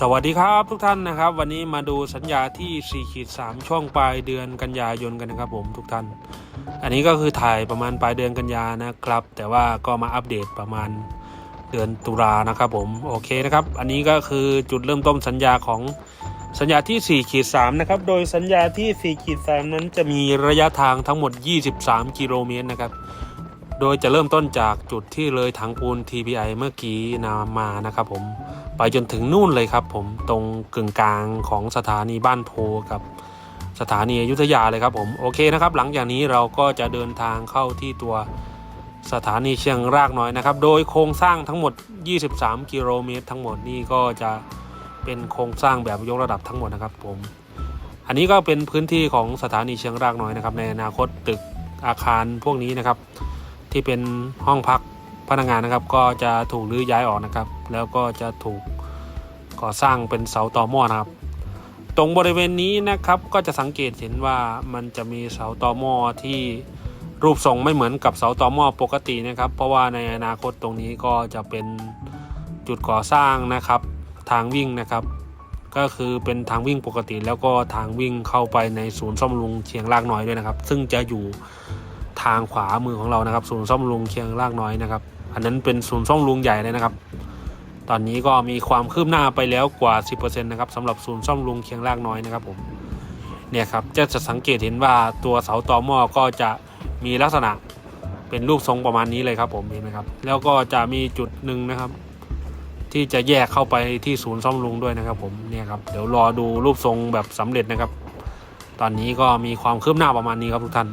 สวัสดีครับทุกท่านนะครับ วันนี้มาดูสัญญาที่ 4 ขีด 3 ช่วงปลายเดือนกันยายนกันนะครับผมทุกท่าน อันนี้ก็คือถ่ายประมาณปลายเดือนกันยานะครับ แต่ว่าก็มาอัปเดตประมาณเดือนตุลานะครับผมโอเคนะครับ อันนี้ก็คือจุดเริ่มต้นสัญญาของสัญญาที่ 4 ขีด 3 นะครับ โดยสัญญาที่ 4 ขีด 3 นั้นจะมีระยะทางทั้งหมด 23 กิโลเมตรนะครับ โดยจะเริ่มต้นจากจุดที่เลยถังปูน TPI เมื่อกี้นามานะครับผมไปจนถึงนู่นเลยครับผมตรงกึ่งกลางของสถานีบ้านโพกับสถานีอยุธยาเลยครับผมโอเคนะครับหลังจากนี้เราก็จะเดินทางเข้าที่ตัวสถานีเชียงรากน้อยนะครับ โดยโครงสร้างทั้งหมด 23 กิโลเมตรทั้งหมดนี่ก็จะเป็นโครงสร้างแบบยกระดับทั้งหมดนะครับผม อันนี้ก็เป็นพื้นที่ของสถานีเชียงรากน้อยนะครับ ในอนาคตตึกอาคารพวกนี้นะครับ ที่เป็นห้องพักพนักงานนะครับ ก็จะถูกรื้อย้ายออกนะครับ แล้วก็จะถูกก่อสร้างเป็นเสาต่อหม้อนะครับ ตรงบริเวณนี้นะครับก็จะสังเกตเห็นว่ามันจะมีเสาต่อหม้อที่รูปทรงไม่เหมือนกับเสาต่อหม้อปกตินะครับ เพราะว่าในอนาคตตรงนี้ก็จะเป็นจุดก่อสร้างนะครับ ทางวิ่งนะครับ ก็คือเป็นทางวิ่งปกติแล้วก็ทางวิ่งเข้าไปในศูนย์ซ่อมบำรุงเชียงรากน้อยด้วยนะครับ ซึ่งจะอยู่ ทางขวามือของเรานะครับ ศูนย์ซ่อมบำรุงเชียงรากน้อยนะครับ อันนั้นเป็นศูนย์ซ่อมบำรุงใหญ่เลยนะครับ ตอนนี้ก็มีความคืบหน้าไปแล้วกว่า 10%นะครับสำหรับศูนย์ซ่อมบำรุงเชียงรากน้อยนะครับผมเนี่ยครับจะจะสังเกตเห็นว่าตัวเสาต่อหม้อก็จะมีลักษณะเป็นรูปทรงประมาณนี้เลยครับผมเห็นไหมครับ แล้วก็จะมีจุดหนึ่งนะครับ ที่จะแยกเข้าไปที่ศูนย์ซ่อมบำรุงด้วยนะครับ ผมเนี่ยครับเดี๋ยวรอดูรูปทรงแบบสำเร็จนะครับ ตอนนี้ก็มีความคืบหน้าประมาณนี้ครับทุกท่าน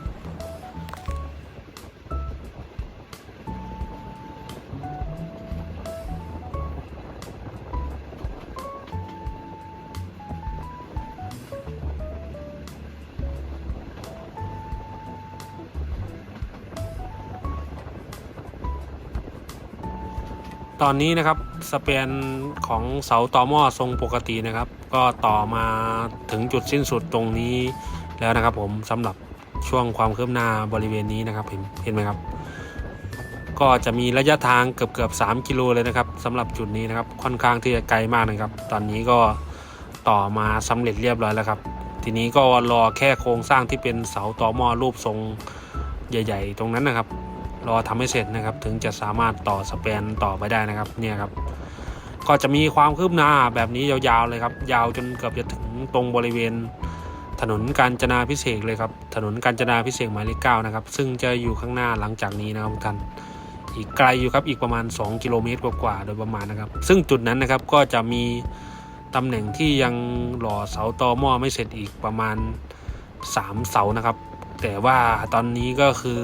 อนนี้นะครับสเปนของเสาต่อหม้อทรงปกตินะครับ ก็ต่อมาถึงจุดสิ้นสุดตรงนี้แล้วนะครับ ผมสำหรับช่วงความคืบหน้าบริเวณนี้นะครับเห็นเห็นไหมครับ ก็จะมีระยะทางเกือบเกือบ3กิโลเลยนะครับสำหรับจุดนี้นะครับค่อนข้างที่จะไกลมากนะครับ ตอนนี้ก็ต่อมาสำเร็จเรียบร้อยแล้วครับ ทีนี้ก็รอแค่โครงสร้างที่เป็นเสาต่อหม้อรูปทรงใหญ่ ๆ ตรงนั้นนะครับ รอทำให้เสร็จนะครับ ถึงจะสามารถต่อสเปนต่อไปได้นะครับ เนี่ยครับ ก็จะมีความคืบหน้าแบบนี้ยาวๆเลยครับ ยาวจนเกือบจะถึงตรงบริเวณ ถนนกาญจนาพิเศษเลยครับ ถนนกาญจนาพิเศษหมายเลขเก้านะครับ ซึ่งจะอยู่ข้างหน้าหลังจากนี้นะครับทุกท่านอีกไกลอยู่ครับอีกประมาณ 2 กิโลเมตรกว่าๆโดยประมาณนะครับ ซึ่งจุดนั้นนะครับก็จะมีตำแหน่งที่ยังหล่อเสาตอหม้อไม่เสร็จอีกประมาณ 3 เสานะครับ แต่ว่าตอนนี้ก็คือ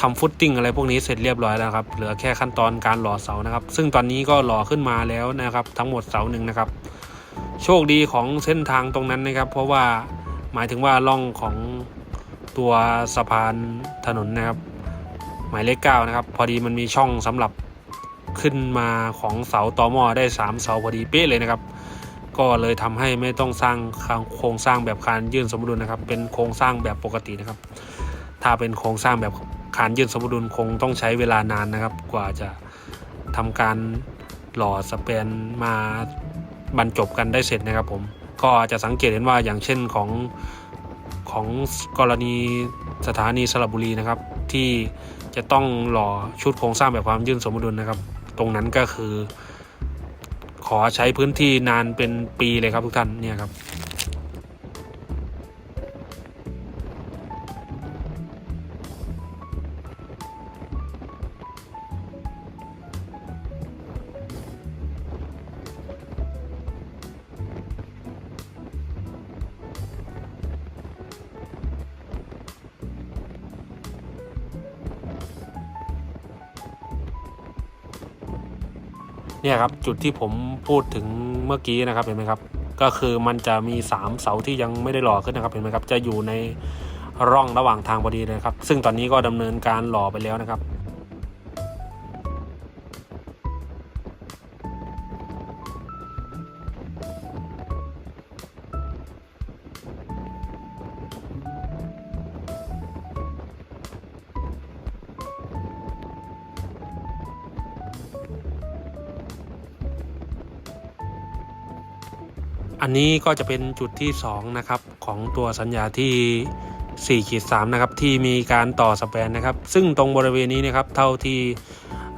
ทำฟุตติ้งอะไรพวกนี้เสร็จเรียบร้อยแล้วครับ เหลือแค่ขั้นตอนการหล่อเสานะครับ ซึ่งตอนนี้ก็หล่อขึ้นมาแล้วนะครับ ทั้งหมดเสาหนึ่งนะครับ โชคดีของเส้นทางตรงนั้นนะครับ เพราะว่าหมายถึงว่าล่องของตัวสะพานถนนนะครับ หมายเลขเก้านะครับ พอดีมันมีช่องสำหรับขึ้นมาของเสาตอหมอได้ 3 เสาพอดีเป๊ะเลยนะครับ ก็เลยทำให้ไม่ต้องสร้างโครงสร้างแบบคานยื่นสมดุลนะครับ เป็นโครงสร้างแบบปกตินะครับ ถ้าเป็นโครงสร้างแบบ คานยื่นสมดุลคงต้องใช้เวลานานนะครับ กว่าจะทำการหล่อสเปนมาบรรจบกันได้เสร็จนะครับผมก็จะสังเกตเห็นว่าอย่างเช่นของของกรณีสถานีสระบุรีนะครับ ที่จะต้องหล่อชุดโครงสร้างแบบความยื่นสมดุลนะครับ ตรงนั้นก็คือ ขอใช้พื้นที่นานเป็นปีเลยครับทุกท่านเนี่ยครับ เนี่ยครับจุดที่ผมพูดถึงเมื่อกี้นะครับเห็นไหมครับ ก็คือมันจะมี 3 เสาที่ยังไม่ได้หล่อขึ้นนะครับเห็นไหมครับจะอยู่ในร่องระหว่างทางพอดีเลยครับ ซึ่งตอนนี้ก็ดำเนินการหล่อไปแล้วนะครับ อันนี้ก็จะเป็นจุดที่ 2 นะครับ ของตัวสัญญาที่4ขีด3นะครับ ที่มีการต่อสแปนนะครับ ซึ่งตรงบริเวณนี้นะครับ เท่าที่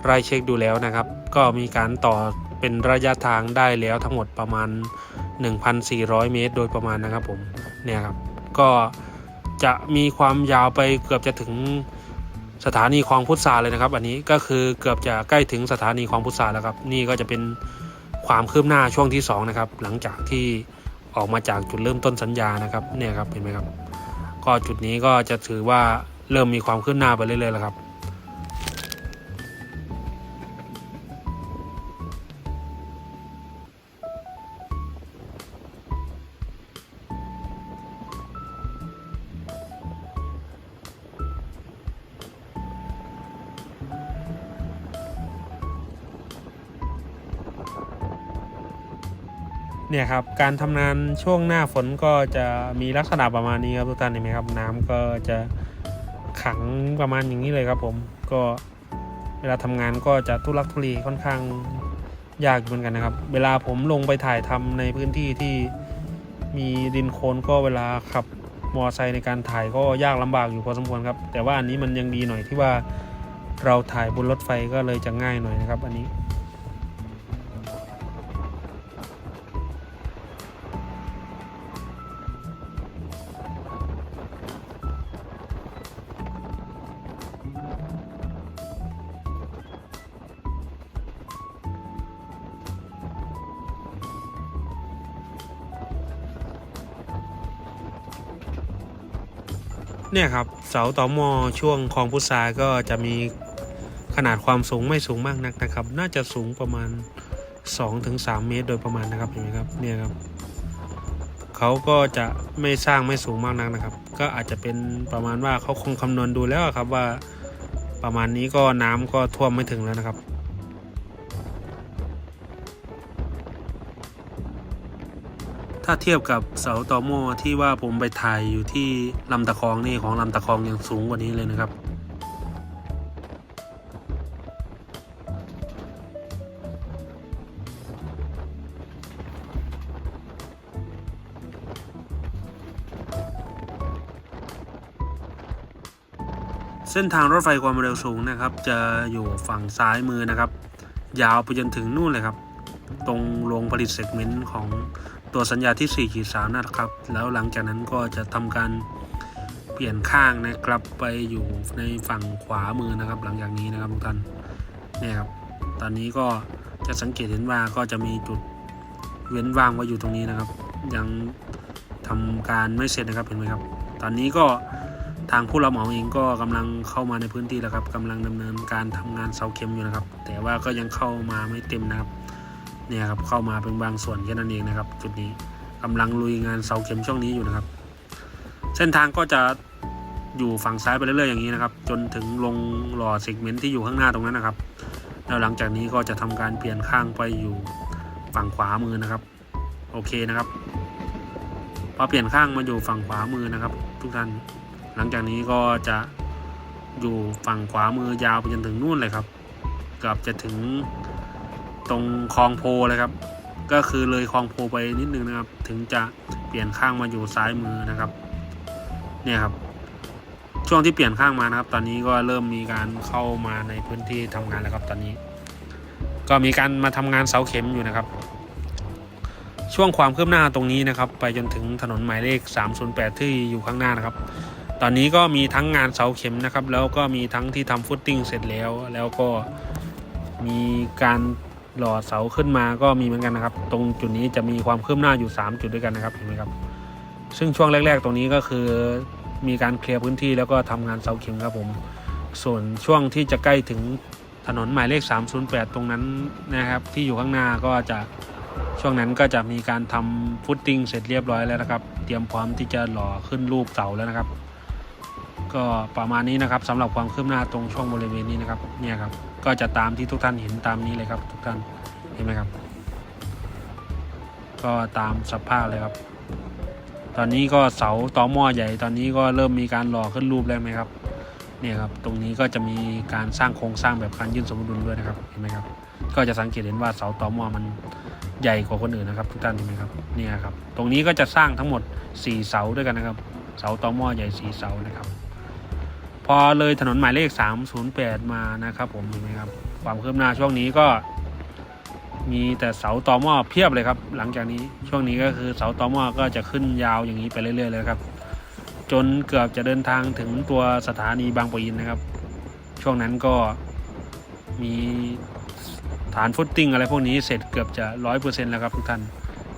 ไล่เช็คดูแล้วนะครับ ก็มีการต่อเป็นระยะทางได้แล้วทั้งหมดประมาณ 1,400 เมตร โดยประมาณนะครับผม เนี่ยครับ ก็จะมีความยาวไปเกือบจะถึงสถานีคลองพุทธาเลยนะครับ อันนี้ก็คือเกือบจะใกล้ถึงสถานีคลองพุทธาแล้วครับ นี่ก็จะเป็น ความคืบหน้าช่วงที่2นะครับหลังจากที่ออกมาจากจุดเริ่มต้นสัญญานะครับเนี่ยครับเห็นไหมครับ ก็จุดนี้ก็จะถือว่าเริ่มมีความคืบหน้าไปเรื่อยๆแล้วครับ เนี่ยครับการทำงานช่วงหน้าฝนก็จะมีลักษณะประมาณนี้ครับทุกท่านเห็นไหมครับ น้ำก็จะขังประมาณอย่างนี้เลยครับผมก็เวลาทำงานก็จะทุลักทุเลค่อนข้างยากเหมือนกันนะครับ เวลาผมลงไปถ่ายทำในพื้นที่ที่มีดินโคลนก็เวลาขับมอเตอร์ไซค์ในการถ่ายก็ยากลำบากอยู่พอสมควรครับ แต่ว่าอันนี้มันยังดีหน่อยที่ว่าเราถ่ายบนรถไฟก็เลยจะง่ายหน่อยนะครับ อันนี้ เนี่ยครับเสาต่อมอช่วงคลองพุทราก็จะมีขนาดความสูงไม่สูงมากนักนะครับ น่าจะสูงประมาณ 2-3 เมตรโดยประมาณนะครับเห็นไหมครับเนี่ยครับเขาก็จะไม่สร้างไม่สูงมากนักนะครับ ก็อาจจะเป็นประมาณว่าเขาคงคำนวณดูแล้วครับว่าประมาณนี้ก็น้ำก็ท่วมไม่ถึงแล้วนะครับ ถ้าเทียบกับเสาตอหม้อที่ว่าผมไปถ่ายอยู่ที่ลำตะคองนี่ของลำตะคองยังสูงกว่านี้เลยนะครับเส้นทางรถไฟความเร็วสูงนะครับ จะอยู่ฝั่งซ้ายมือนะครับ ยาวไปจนถึงนู่นเลยครับ ตรงโรงผลิตเซกเมนต์ของ ตัวสัญญาที่4ขีดสามนะครับ แล้วหลังจากนั้นก็จะทำการเปลี่ยนข้างนะครับไปอยู่ในฝั่งขวามือนะครับ หลังจากนี้นะครับทุกท่านเนี่ยครับตอนนี้ก็จะสังเกตเห็นว่าก็จะมีจุดเว้นว่างไว้อยู่ตรงนี้นะครับ ยังทำการไม่เสร็จนะครับเห็นไหมครับ ตอนนี้ก็ทางผู้รับเหมาเองก็กำลังเข้ามาในพื้นที่แล้วครับกำลังดำเนินการทำงานเสาเข็มอยู่นะครับ แต่ว่าก็ยังเข้ามาไม่เต็มนะครับ เนี่ยครับเข้ามาเป็นบางส่วนแค่นั้นเองนะครับ จุดนี้กำลังลุยงานเสาเข็มช่วงนี้อยู่นะครับ เส้นทางก็จะอยู่ฝั่งซ้ายไปเรื่อยๆอย่างนี้นะครับ จนถึงลงหล่อเซกเมนต์ที่อยู่ข้างหน้าตรงนั้นนะครับ แล้วหลังจากนี้ก็จะทำการเปลี่ยนข้างไปอยู่ฝั่งขวามือนะครับ โอเคนะครับพอเปลี่ยนข้างมาอยู่ฝั่งขวามือนะครับ ทุกท่านหลังจากนี้ก็จะอยู่ฝั่งขวามือยาวไปจนถึงนู่นเลยครับเกือบจะถึง ตรงคลองโพเลยครับ ก็คือเลยคลองโพไปนิดนึงนะครับ ถึงจะเปลี่ยนข้างมาอยู่ซ้ายมือนะครับ เนี่ยครับ ช่วงที่เปลี่ยนข้างมานะครับ ตอนนี้ก็เริ่มมีการเข้ามาในพื้นที่ทำงานแล้วครับตอนนี้ ก็มีการมาทำงานเสาเข็มอยู่นะครับ ช่วงความคืบหน้าตรงนี้นะครับ ไปจนถึงถนนหมายเลข 308 ที่อยู่ข้างหน้านะครับตอนนี้ก็มีทั้งงานเสาเข็มนะครับ แล้วก็มีทั้งที่ทำฟุตติ้งเสร็จแล้ว แล้วก็มีการ หล่อเสาขึ้นมาก็มีเหมือนกันนะครับ ตรงจุดนี้จะมีความคืบหน้าอยู่ 3 จุดด้วยกันนะครับเห็นไหมครับ ซึ่งช่วงแรก ๆ ตรงนี้ก็คือมีการเคลียร์พื้นที่แล้วก็ทำงานเสาเข็มครับผม ส่วนช่วงที่จะใกล้ถึงถนนหมายเลข 308 ตรงนั้นนะครับที่อยู่ข้างหน้าก็จะช่วงนั้นก็จะมีการทำฟุตติ้งเสร็จเรียบร้อยแล้วนะครับ เตรียมพร้อมที่จะหล่อขึ้นรูปเสาแล้วนะครับ ก็ประมาณนี้นะครับสำหรับความคืบหน้าตรงช่วงบริเวณนี้นะครับเนี่ยครับก็จะตามที่ทุกท่านเห็นตามนี้เลยครับทุกท่านเห็นไหมครับ ก็ตามสภาพเลยครับ ตอนนี้ก็เสาต่อหม้อใหญ่ตอนนี้ก็เริ่มมีการหล่อขึ้นรูปแล้วไหมครับเนี่ยครับตรงนี้ก็จะมีการสร้างโครงสร้างแบบการยื่นสมดุลด้วยนะครับเห็นไหมครับ ก็จะสังเกตเห็นว่าเสาต่อหม้อมันใหญ่กว่าคนอื่นนะครับ ทุกท่านเห็นไหมครับเนี่ยครับ ตรงนี้ก็จะสร้างทั้งหมด 4 เสาด้วยกันนะครับ เสาตอหม้อใหญ่ 4 เสานะครับ พอเลยถนนหมายเลข 308 มานะครับ ผมเห็นไหมครับ ความคืบหน้าช่วงนี้ก็ มีแต่เสาตอหม้อเพียบเลยครับ หลังจากนี้ช่วงนี้ก็คือเสาตอหม้อก็จะขึ้นยาวอย่างนี้ไปเรื่อยๆเลยครับ จนเกือบจะเดินทางถึงตัวสถานีบางปะอินนะครับ ช่วงนั้นก็มีฐานฟุตติ้งอะไรพวกนี้เสร็จเกือบจะร้อยเปอร์เซ็นต์แล้วครับทุกท่าน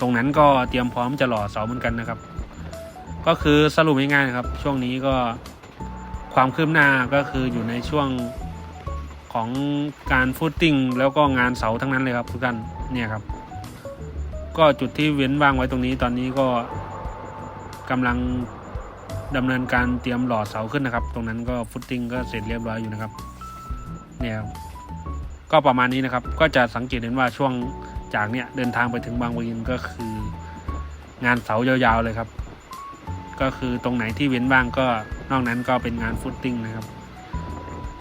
ตรงนั้นก็เตรียมพร้อมจะหล่อเสาเหมือนกันนะครับ ก็คือสรุปง่ายๆนะครับ ช่วงนี้ก็ ความคืบหน้าก็คืออยู่ในช่วงของการฟุตติ้งแล้วก็งานเสาทั้งนั้นเลยครับทุกท่านเนี่ยครับ ก็จุดที่เว้นว่างไว้ตรงนี้ตอนนี้ก็กำลังดำเนินการเตรียมหล่อเสาขึ้นนะครับ ตรงนั้นก็ฟุตติ้งก็เสร็จเรียบร้อยอยู่นะครับเนี่ยก็ประมาณนี้นะครับก็จะสังเกตเห็นว่าช่วงจากเนี่ยเดินทางไปถึงบางปะอินก็คืองานเสายาวๆเลยครับ ก็คือตรงไหนที่เว้นบ้างก็นอกนั้นก็เป็นงานฟุตติ้งนะครับ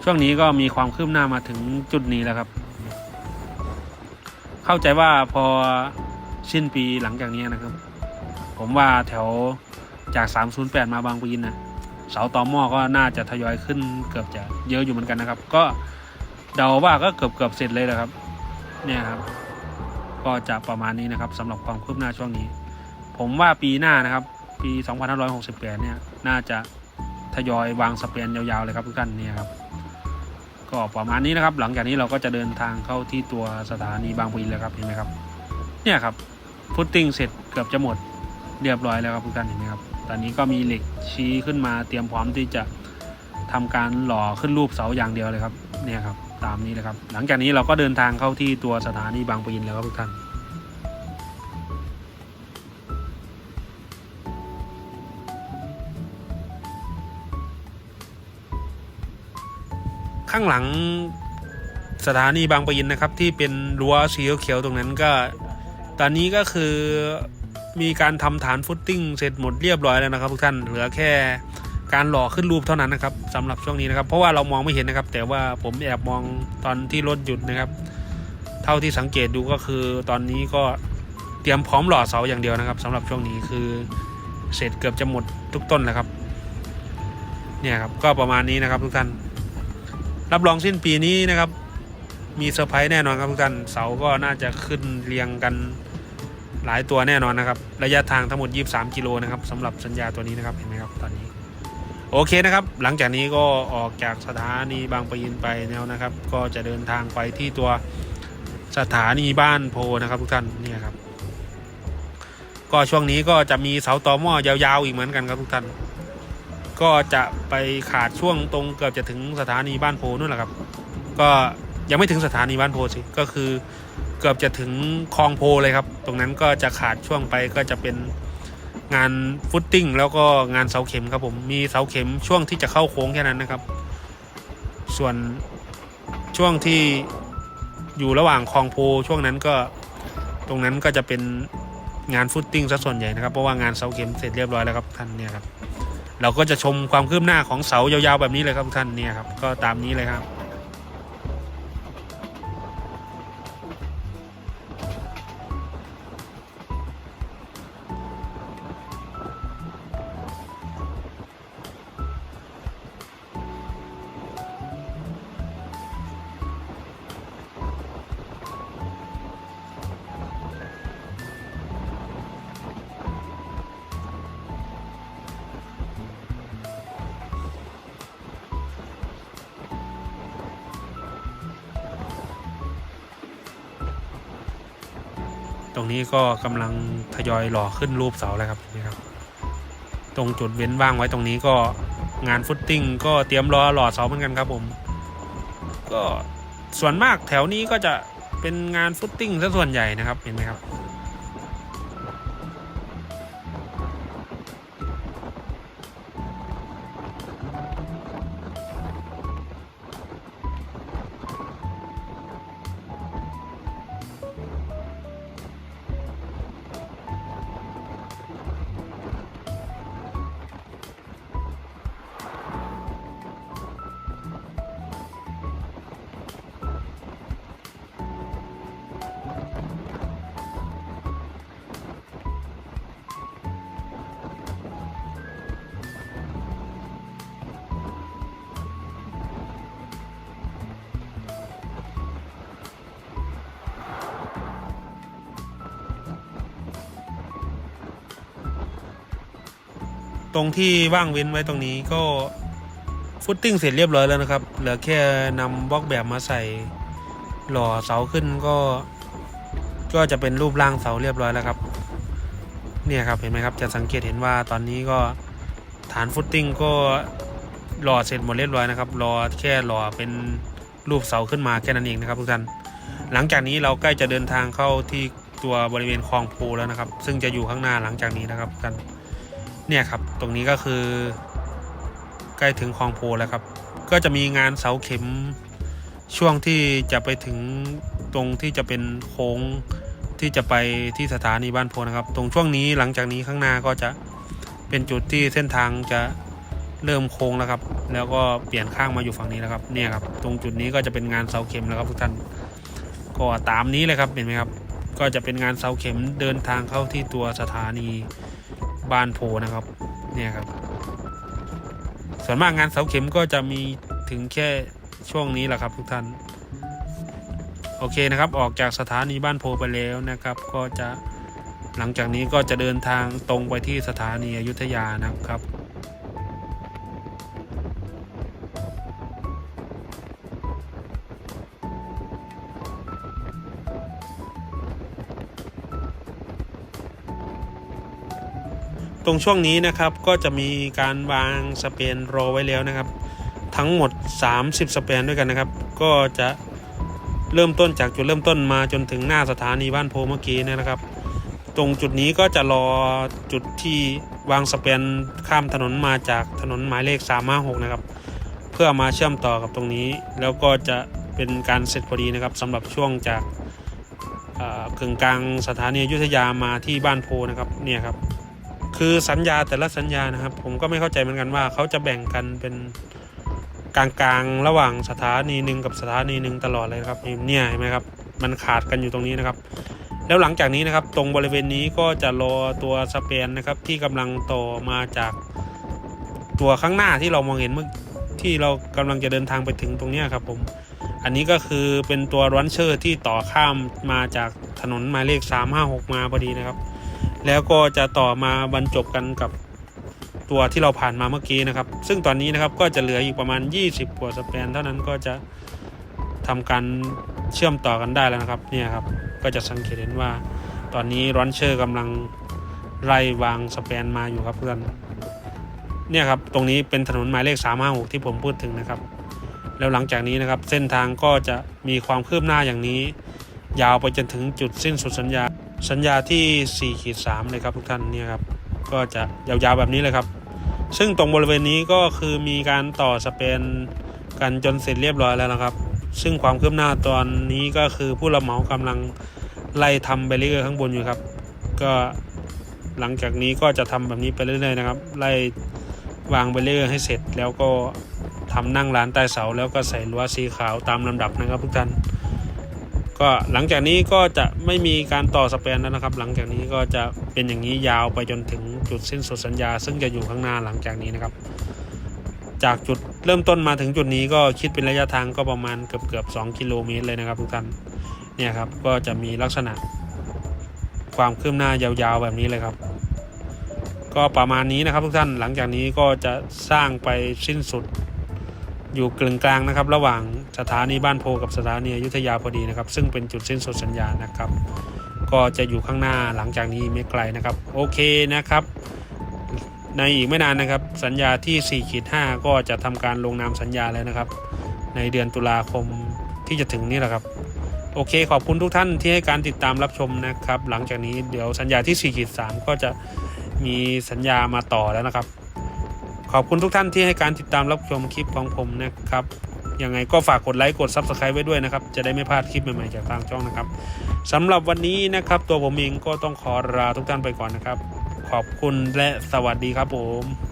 ช่วงนี้ก็มีความคืบหน้ามาถึงจุดนี้แล้วครับ เข้าใจว่าพอสิ้นปีหลังจากนี้นะครับ ผมว่าแถวจาก 308 มาบางปะอินนะเสาตอหม้อก็น่าจะทยอยขึ้นเกือบจะเยอะอยู่เหมือนกันนะครับ ก็เดาว่าก็เกือบเกือบเสร็จเลยแหละครับ เนี่ยครับ ก็จะประมาณนี้นะครับสำหรับความคืบหน้าช่วงนี้ ผมว่าปีหน้านะครับ ปี 2568 เนี่ย น่าจะทยอยวางสเปียนยาวๆเลยครับทุกท่านเนี่ยครับ ก็ประมาณนี้นะครับ หลังจากนี้เราก็จะเดินทางเข้าที่ตัวสถานีบางปะอินแล้วครับเห็นไหมครับ เนี่ยครับฟุตติ้งเสร็จเกือบจะหมดเรียบร้อยแล้วครับทุกท่านเห็นไหมครับ ตอนนี้ก็มีเหล็กชี้ขึ้นมาเตรียมพร้อมที่จะทำการหล่อขึ้นรูปเสาอย่างเดียวเลยครับ เนี่ยครับ ตามนี้เลยครับ หลังจากนี้เราก็เดินทางเข้าที่ตัวสถานีบางปะอินแล้วครับทุกท่าน ข้างหลังสถานีบางปะอินนะครับ ที่เป็นรั้วสีเขียวตรงนั้นก็ ตอนนี้ก็คือมีการทำฐานฟุตติ้งเสร็จหมดเรียบร้อยแล้วนะครับ ทุกท่านเหลือแค่การหล่อขึ้นรูปเท่านั้นนะครับสำหรับช่วงนี้นะครับ เพราะว่าเรามองไม่เห็นนะครับ แต่ว่าผมแอบมองตอนที่รถหยุดนะครับ เท่าที่สังเกตดูก็คือ ตอนนี้ก็เตรียมพร้อมหล่อเสาอย่างเดียวนะครับสำหรับช่วงนี้คือเสร็จเกือบจะหมดทุกต้นแล้วครับ เนี่ยครับก็ประมาณนี้นะครับทุกท่าน รับรองสิ้นปีนี้นะครับ มีเซอร์ไพรส์แน่นอนครับทุกท่านเสาก็น่าจะขึ้นเรียงกันหลายตัวแน่นอนนะครับ ระยะทางทั้งหมด 23 กิโลนะครับสำหรับสัญญาตัวนี้นะครับเห็นไหมครับตอนนี้ โอเคนะครับ หลังจากนี้ก็ออกจากสถานีบางปะอินไปแนวนะครับ ก็จะเดินทางไปที่ตัวสถานีบ้านโพนะครับทุกท่านเนี่ยครับ ก็ช่วงนี้ก็จะมีเสาตอหม้อยาวๆอีกเหมือนกันครับทุกท่าน ก็จะไปขาดช่วงตรงเกือบจะถึงสถานีบ้านโพนู่นแหละครับ ก็ยังไม่ถึงสถานีบ้านโพสิก็คือเกือบจะถึงคลองโพเลยครับ ตรงนั้นก็จะขาดช่วงไปก็จะเป็นงานฟุตติ้งแล้วก็งานเสาเข็มครับผมมีเสาเข็มช่วงที่จะเข้าโค้งแค่นั้นนะครับ ส่วนช่วงที่อยู่ระหว่างคลองโพช่วงนั้นก็ตรงนั้นก็จะเป็นงานฟุตติ้งซะส่วนใหญ่นะครับเพราะว่างานเสาเข็มเสร็จเรียบร้อยแล้วครับท่านเนี่ยครับ เราก็จะชมความคืบหน้าของเสายาวๆแบบนี้เลยครับท่านเนี่ยครับก็ตามนี้เลยครับ รงนี้ก็กำลังทยอยหล่อขึ้นรูปเสาแล้วครับเห็นไหมครับ ตรงจุดเว้นว่างไว้ตรงนี้ก็งานฟุตติ้งก็เตรียมรอหล่อเสาเหมือนกันครับผม ก็ส่วนมากแถวนี้ก็จะเป็นงานฟุตติ้งซะส่วนใหญ่นะครับเห็นไหมครับ ตรงที่ว่างเว้นไว้ตรงนี้ก็ฟุตติ้งเสร็จเรียบร้อยแล้วนะครับ เหลือแค่นำบล็อกแบบมาใส่หล่อเสาขึ้นก็ ก็จะเป็นรูปร่างเสาเรียบร้อยแล้วครับ เนี่ยครับเห็นไหมครับจะสังเกตเห็นว่าตอนนี้ก็ฐานฟุตติ้งก็หล่อเสร็จหมดเรียบร้อยนะครับ รอแค่หล่อเป็นรูปเสาขึ้นมาแค่นั้นเองนะครับทุกท่านหลังจากนี้เราใกล้จะเดินทางเข้าที่ตัวบริเวณคลองโพแล้วนะครับ ซึ่งจะอยู่ข้างหน้าหลังจากนี้นะครับกัน เนี่ยครับตรงนี้ก็คือ ใกล้ถึงคลองโพแล้วครับ ก็จะมีงานเสาเข็มช่วงที่จะไปถึงตรงที่จะเป็นโค้งที่จะไปที่สถานีบ้านโพนะครับ ตรงช่วงนี้หลังจากนี้ข้างหน้าก็จะเป็นจุดที่เส้นทางจะเริ่มโค้งแล้วครับ แล้วก็เปลี่ยนข้างมาอยู่ฝั่งนี้แล้วครับเนี่ยครับ ตรงจุดนี้ก็จะเป็นงานเสาเข็มแล้วครับทุกท่านก็ตามนี้เลยครับเห็นไหมครับ ก็จะเป็นงานเสาเข็มเดินทางเข้าที่ตัวสถานี บ้านโพนะครับ เนี่ยครับ ส่วนมากงานเสาเข็มก็จะมีถึงแค่ช่วงนี้แหละครับทุกท่าน โอเคนะครับ ออกจากสถานีบ้านโพไปแล้วนะครับ ก็จะหลังจากนี้ก็จะเดินทางตรงไปที่สถานีอยุธยานะครับ ตรงช่วงนี้นะครับก็จะมีการวางสเปนรอไว้แล้วนะครับ ทั้งหมด 30 สเปนด้วยกันนะครับ ก็จะเริ่มต้นจากจุดเริ่มต้นมาจนถึงหน้าสถานีบ้านโพเมื่อกี้นะครับ ตรงจุดนี้ก็จะรอจุดที่วางสเปนข้ามถนนมาจากถนนหมายเลข356นะครับ เพื่อมาเชื่อมต่อกับตรงนี้ แล้วก็จะเป็นการเสร็จพอดีนะครับสำหรับช่วงจากเอ่อกึ่งกลางสถานีอยุธยามาที่บ้านโพนะครับเนี่ยครับ คือสัญญาแต่ละสัญญานะครับ ผมก็ไม่เข้าใจเหมือนกันว่าเขาจะแบ่งกันเป็นกลางๆระหว่างสถานีหนึ่งกับสถานีหนึ่งตลอดเลยครับเนี่ยเห็นไหมครับ มันขาดกันอยู่ตรงนี้นะครับ แล้วหลังจากนี้นะครับ ตรงบริเวณนี้ก็จะรอตัวสเปนนะครับ ที่กำลังต่อมาจากตัวข้างหน้าที่เรามองเห็นเมื่อที่เรากำลังจะเดินทางไปถึงตรงนี้ครับผมอันนี้ก็คือเป็นตัวรันเชอร์ที่ต่อข้ามมาจากถนนหมายเลข 356 มาพอดีนะครับ แล้วก็จะต่อมาบรรจบกันกับตัวที่เราผ่านมาเมื่อกี้นะครับ ซึ่งตอนนี้นะครับก็จะเหลืออีกประมาณ 20 กว่าสเปน เท่านั้นก็จะทำการเชื่อมต่อกันได้แล้วนะครับเนี่ยครับก็จะสังเกตเห็นว่า ตอนนี้รอนเชอร์กำลังไล่วางสเปนมาอยู่ครับเพื่อนเนี่ยครับตรงนี้เป็นถนนหมายเลข 356 ที่ผมพูดถึงนะครับ แล้วหลังจากนี้นะครับเส้นทางก็จะมีความคืบหน้าอย่างนี้ ยาวไปจนถึงจุดสิ้นสุดสัญญา สัญญาที่4ขีด3เลยครับทุกท่านเนี่ยครับก็จะยาวๆแบบนี้เลยครับ ซึ่งตรงบริเวณนี้ก็คือมีการต่อสเปนกันจนเสร็จเรียบร้อยแล้วนะครับ ซึ่งความคืบหน้าตอนนี้ก็คือผู้รับเหมากำลังไล่ทำไปเรื่อยๆข้างบนอยู่ครับ ก็หลังจากนี้ก็จะทำแบบนี้ไปเรื่อยๆนะครับ ไล่วางไปเรื่อยๆให้เสร็จแล้วก็ทำนั่งร้านใต้เสาแล้วก็ใส่รั้วสีขาวตามลำดับนะครับทุกท่าน ก็หลังจากนี้ก็จะไม่มีการต่อสเปนแล้วนะครับ หลังจากนี้ก็จะเป็นอย่างนี้ยาวไปจนถึงจุดสิ้นสุดสัญญา ซึ่งจะอยู่ข้างหน้าหลังจากนี้นะครับ จากจุดเริ่มต้นมาถึงจุดนี้ก็คิดเป็นระยะทางก็ประมาณเกือบเกือบสกิโลเมตรเลยนะครับทุกท่านเนี่ยครับก็จะมีลักษณะ ความคืบหน้ายาวๆแบบนี้เลยครับ ก็ประมาณนี้นะครับทุกท่านหลังจากนี้ก็จะสร้างไปสิ้นสุด อยู่กึ่งกลางนะครับ ระหว่างสถานีบ้านโพกับสถานีอยุธยาพอดีนะครับ ซึ่งเป็นจุดสิ้นสุดสัญญาณนะครับ ก็จะอยู่ข้างหน้าหลังจากนี้ไม่ไกลนะครับ โอเคนะครับ ในอีกไม่นานนะครับ สัญญาที่4ขีด5ก็จะทำการลงนามสัญญาแล้วนะครับ ในเดือนตุลาคมที่จะถึงนี่แหละครับโอเค ขอบคุณทุกท่านที่ให้การติดตามรับชมนะครับ หลังจากนี้เดี๋ยวสัญญาที่4ขีด3ก็จะมีสัญญามาต่อแล้วนะครับ ขอบคุณทุกท่านที่ให้การติดตามรับชมคลิปของผมนะครับยังไงก็ฝากกดไลค์กด Subscribe ไว้ด้วยนะครับ จะได้ไม่พลาดคลิปใหม่ๆจากทางช่องนะครับสำหรับวันนี้นะครับ ตัวผมเองก็ต้องขอลาทุกท่านไปก่อนนะครับ ขอบคุณและสวัสดีครับผม